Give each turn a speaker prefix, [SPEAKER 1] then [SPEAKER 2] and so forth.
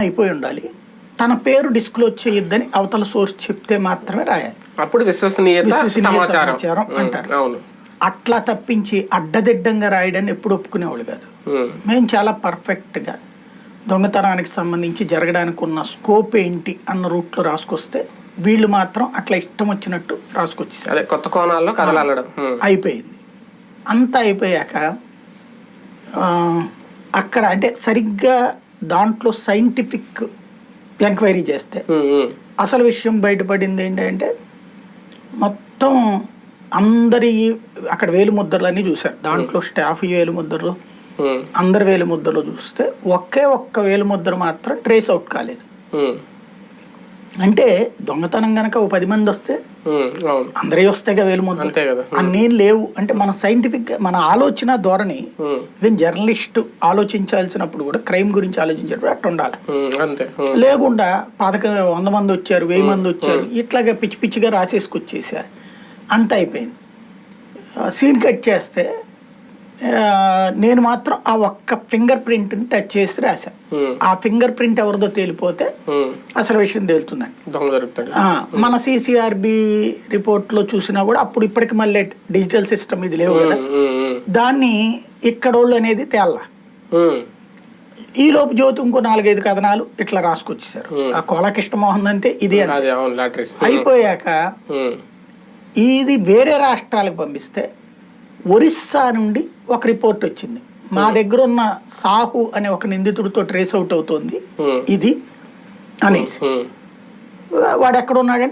[SPEAKER 1] అయిపోయి ఉండాలి. తన పేరు డిస్క్లోజ్ చేయొద్దని అవతల సోర్స్ చెప్తే మాత్రమే రాయాలి.
[SPEAKER 2] అప్పుడు
[SPEAKER 1] విశ్వసనీయ
[SPEAKER 2] సమాచారం.
[SPEAKER 1] అంటారు. అట్లా తప్పించి అడ్డదిడ్డంగా రాయడాన్ని ఎప్పుడు ఒప్పుకునేవాళ్ళు కాదు. మేము చాలా పర్ఫెక్ట్గా దొంగతనానికి సంబంధించి జరగడానికి ఉన్న స్కోప్ ఏంటి అన్న రూట్లో రాసుకొస్తే వీళ్ళు మాత్రం అట్లా ఇష్టం వచ్చినట్టు రాసుకొచ్చేసారు.
[SPEAKER 2] కొత్త కోణాల్లో ఉమ్,
[SPEAKER 1] అయిపోయింది. అంతా అయిపోయాక అక్కడ అంటే సరిగ్గా దాంట్లో సైంటిఫిక్ ఎంక్వైరీ చేస్తే అసలు విషయం బయటపడింది ఏంటంటే మొత్తం అందరి అక్కడ వేలు ముద్రలన్నీ చూశారు. దాంట్లో స్టాఫ్ వేలు ముద్రలు
[SPEAKER 2] ఉమ్,
[SPEAKER 1] అందరి వేలు ముద్రలు చూస్తే ఒకే ఒక్క వేలు ముద్ర మాత్రం ట్రేస్ అవుట్ కాలేదు. అంటే దొంగతనం గనక ఓ పది మంది వస్తే అందరే వస్తేగా వేలు
[SPEAKER 2] కదా.
[SPEAKER 1] అన్నేం లేవు. అంటే మన సైంటిఫిక్ మన ఆలోచన ధోరణి ఈవెన్ జర్నలిస్ట్ ఆలోచించాల్సినప్పుడు కూడా క్రైమ్ గురించి ఆలోచించేటప్పుడు అట్లా ఉండాలి. లేకుండా పదక వంద మంది వచ్చారు వెయ్యి మంది వచ్చారు ఇట్లాగే పిచ్చి పిచ్చిగా రాసేసుకొచ్చేసా. అంత అయిపోయింది. సీన్ కట్ చేస్తే నేను మాత్రం ఆ ఒక్క ఫింగర్ ప్రింట్ని టచ్ చేసి రాశా.
[SPEAKER 2] ఉమ్,
[SPEAKER 1] ఆ ఫింగర్ ప్రింట్ ఎవరిదో తేలిపోతే అసలు విషయం తేలుతుందండి. మన సిసిఆర్బి రిపోర్ట్లో చూసినా కూడా అప్పుడు ఇప్పటికి మళ్ళీ డిజిటల్ సిస్టమ్ ఇది లేవు కదా. దాన్ని ఇక్కడోళ్ళు అనేది తేళ్ళ ఈ లోపు జ్యోతి ఇంకో నాలుగైదు కథనాలు ఇట్లా రాసుకొచ్చేసారు ఆ కోల కృష్ణమోహన్ అంటే ఇది అయిపోయాక ఇది వేరే రాష్ట్రాలకు పంపిస్తే ఒరిస్సా నుండి ఒక రిపోర్ట్ వచ్చింది. మా దగ్గర ఉన్న సాహు అనే ఒక నిందితుడితో ట్రేస్ అవుట్ అవుతోంది.
[SPEAKER 2] ఉమ్,
[SPEAKER 1] ఇది అనేసి.
[SPEAKER 2] ఉమ్.
[SPEAKER 1] వాడు ఎక్కడ ఉన్నాడంటే